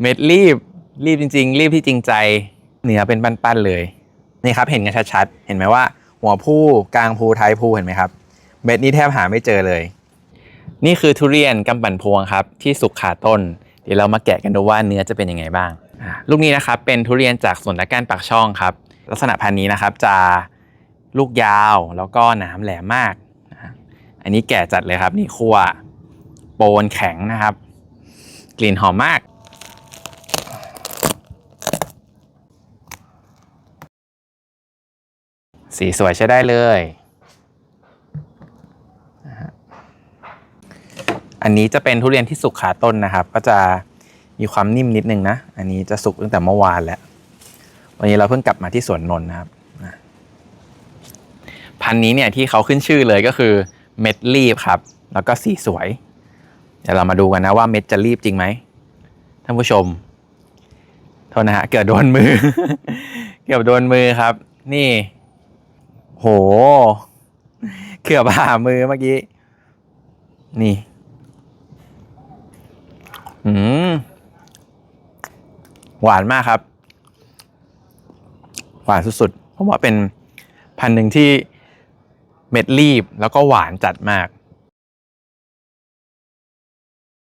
เม็ดรีบรีบจริง ๆ รีบที่จริงใจเนื้อเป็นปั้นๆเลยนี่ครับเห็นกันชัดๆเห็นไหมว่า หัวผู้กลางภูท้ายภูเห็นไหมครับ เม็ดนี้แทบหาไม่เจอเลย นี่คือทุเรียนกำปั่นพวงครับ ที่สุกขาต้น เดี๋ยวเรามาแกะกันดูว่าเนื้อจะเป็นยังไงบ้าง ลูกนี้นะครับเป็นทุเรียนจากสวนตะกานปากช่องครับ ลักษณะพันธุ์นี้นะครับจะลูกยาวแล้วก็หนามแหลมมาก อันนี้แก่จัดเลยครับนี่คั่วโปนแข็งนะครับ กลิ่นหอมมาก สีสวยใช้ได้เลย อันนี้จะเป็นทุเรียนที่สุกขาต้นนะครับ ก็จะมีความนิ่มนิดนึงนะ อันนี้จะสุกตั้งแต่เมื่อวานแล้ว วันนี้เราเพิ่งกลับมาที่สวนนนท์นะครับพันนี้เนี่ยที่เขาขึ้นชื่อเลยก็คือเม็ดรีบครับ แล้วก็สีสวย เดี๋ยวเรามาดูกันนะว่าเม็ดจะรีบจริงไหมท่านผู้ชม โทษนะฮะเกิดโดนมือ เกือบโดนมือครับ นี่ โห เกือบผ่ามือเมื่อกี้ นี่ อืม หวานมากครับ หวานสุดๆผมว่าเป็นพันหนึ่งที่เม็ดรีบแล้วก็หวานจัดมาก